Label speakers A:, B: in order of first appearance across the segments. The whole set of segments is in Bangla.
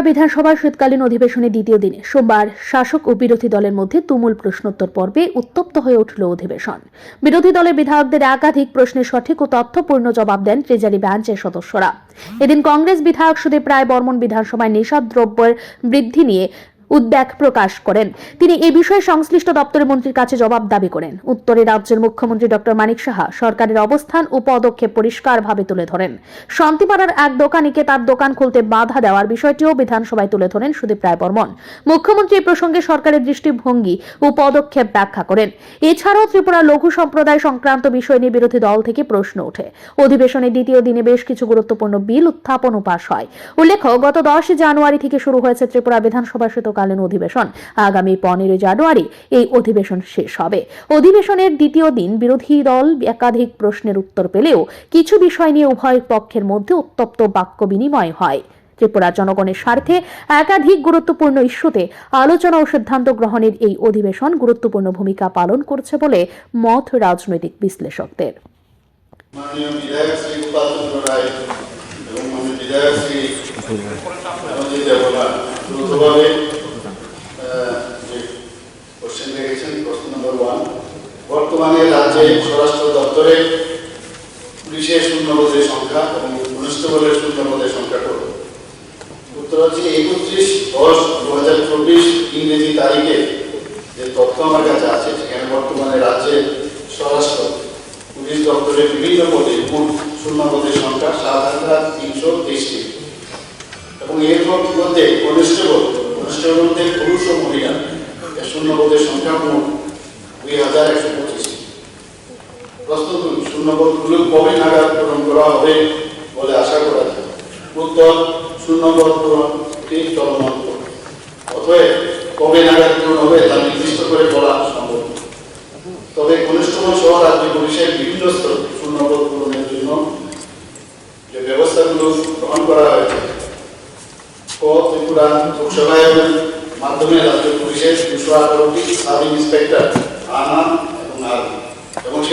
A: বিধানসভার শীতকালীন অধিবেশনে দ্বিতীয় দিনে সোমবার শাসক ও বিরোধী দলের মধ্যে তুমুল প্রশ্নোত্তর পর্বে উত্তপ্ত হয়ে উঠল অধিবেশন। বিরোধী দলের বিধায়কদের একাধিক প্রশ্নের সঠিক ও তথ্যপূর্ণ জবাব দেন ট্রেজারি ব্রাঞ্চের সদস্যরা। এদিন কংগ্রেস বিধায়ক সুদীপ রায় বর্মন বিধানসভায় নেশাদ্রব্যের বৃদ্ধি নিয়ে উদ্বেগ প্রকাশ করেন। তিনি এ বিষয়ে সংশ্লিষ্ট দপ্তরের মন্ত্রীর কাছে জবাব দাবি করেন। উত্তরে রাজ্যের মুখ্যমন্ত্রী ডক্টর মানিক সাহা সরকারের অবস্থান ও পদক্ষেপ পরিষ্কারভাবে তুলে ধরেন। শান্তিপাড়ার এক দোকানিকে তার দোকান খুলতে বাধা দেওয়ার বিষয়টিও বিধানসভায় তুলে ধরেন সুদীপ রায় বর্মন মুখ্যমন্ত্রী এই প্রসঙ্গে সরকারের দৃষ্টিভঙ্গি ও পদক্ষেপ ব্যাখ্যা করেন। এছাড়াও ত্রিপুরা লঘু সম্প্রদায় সংক্রান্ত বিষয় নিয়ে বিরোধী দল থেকে প্রশ্ন ওঠে। অধিবেশনের দ্বিতীয় দিনে বেশ কিছু গুরুত্বপূর্ণ বিল উত্থাপন পাশ হয়। উল্লেখ্য, গত দশই জানুয়ারি থেকে শুরু হয়েছে ত্রিপুরা বিধানসভা শীতকালীন অধিবেশন। আগামী পনেরোই জানুয়ারি এই অধিবেশন শেষ হবে। অধিবেশনের দ্বিতীয় দিন বিরোধী দল একাধিক প্রশ্নের উত্তর পেলেও কিছু বিষয় নিয়ে উভয় পক্ষের মধ্যে উত্তপ্ত বাক্য বিনিময় হয়। ত্রিপুরা জনগণের স্বার্থে একাধিক গুরুত্বপূর্ণ ইস্যুতে আলোচনা ও সিদ্ধান্ত গ্রহণের এই অধিবেশন গুরুত্বপূর্ণ ভূমিকা পালন করছে বলে মত রাজনৈতিক বিশ্লেষকদের।
B: মাননীয় বিধায়ক শ্রী গোপাল রায় এবং বর্তমানে রাজ্যে স্বরাষ্ট্র দপ্তরে পুলিশের শূন্যপদের সংখ্যা এবং কনস্টেবলের শূন্যপদের সংখ্যা কত? উত্তর হচ্ছে একত্রিশ দশ দু হাজার চব্বিশ ইংরেজি তারিখে যে তথ্য আমার কাছে আছে, সেখানে বর্তমানে রাজ্যে স্বরাষ্ট্র পুলিশ দপ্তরের বিভিন্ন পদে মোট শূন্য পদের সংখ্যা সাত হাজার তিনশো তেইশটি। এবং এর মধ্যে কনস্টেবল কনস্টেবল মধ্যে পুরুষ ও মহিলা, এর শূন্য পদের সংখ্যা মোট দুই হাজার একশো পঁচিশটি প্রশ্ন দুই শূন্য পদগুলো কবে নাগাদ পূরণ করা হবে বলে আশা করা যায়। উত্তর শূন্য পদ পূরণটি চলমান অতএব, কবে নাগাদ পূরণ হবে তা নির্দিষ্ট করে বলা সম্ভব। তবে কনিষ্ঠবল সহ রাজ্য পুলিশের বিভিন্ন স্তর শূন্যপদ পূরণের জন্য যে ব্যবস্থাগুলো গ্রহণ করা হয়েছে, ক, ত্রিপুরা লোকসভায়নের মাধ্যমে রাজ্য পুলিশের দুশো আঠারোটি সাব ইন্সপেক্টর আনা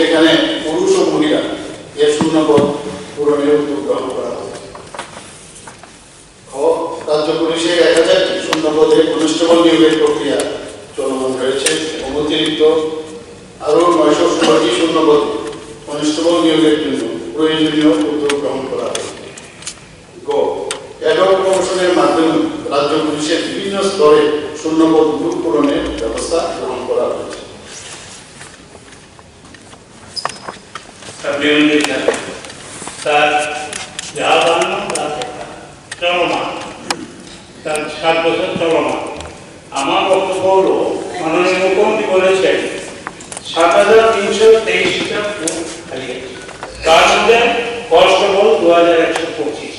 B: সেখানে পুরুষ ও মহিলা এর শূন্যপদ পূরণের উদ্যোগ গ্রহণ করা খ, রাজ্য পুলিশের এক হাজারটি শূন্যপদে কনিষ্ঠবল নিয়োগের প্রক্রিয়া চলমান রয়েছে। এবং অতিরিক্ত আরও নয়শো ষোলোটি শূন্যপদে কনিষ্ঠবল নিয়োগের জন্য প্রয়োজনীয় উদ্যোগ গ্রহণ করা অ্যাডক প্রমোশনের মাধ্যমে রাজ্য পুলিশের বিভিন্ন স্তরে শূন্যপদ গ্রুপ পূরণের ব্যবস্থা গ্রহণ করা হয়েছে।
C: যা বানানো তা তার সাত বছর চলমান আমার বক্তব্য হলো মাননীয় মুখ্যমন্ত্রী বলেছেন সাত হাজার তিনশো তেইশটা। তার মধ্যে কনস্টেবল দু হাজার একশো পঁচিশ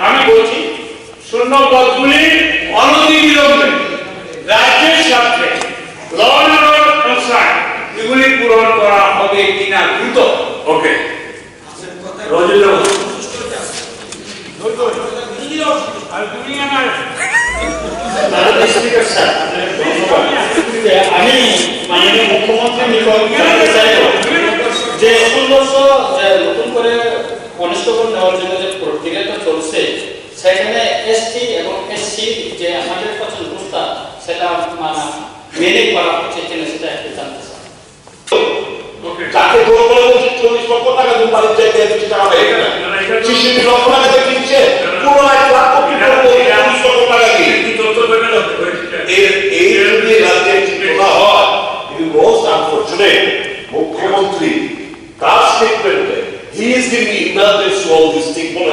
C: আমি বলছি শূন্য পদগুলি অনতিবিলম্বে রাজ্যের পূরণ করা হবে কিনা দ্রুত। ওকে।
D: আমি মাননীয় মুখ্যমন্ত্রী নিকট জানতে চাইব যে নতুন যে নতুন করে কনস্টেবল নেওয়ার জন্য যে প্রক্রিয়াটা চলছে সেখানে এসটি এবং এসসি যে আমাদের কাছে প্রস্তাব সেটা মানে মেনে করা হচ্ছে কিনা সেটা চাই
E: তাকে জোর চল্লিশ লক্ষ টাকা দিন বাড়ির চাইতে দিচ্ছে টাকা হয়ে গেল লক্ষ টাকা দিয়ে কিনছে এক লাখ কোটি চল্লিশ লক্ষ টাকা এর, এই যদি রাজ্যের চিন্তা হয় ইট মোস্ট আনফরচুনেট মুখ্যমন্ত্রী, তার স্টেটমেন্টে he is giving internet to all this thing বলে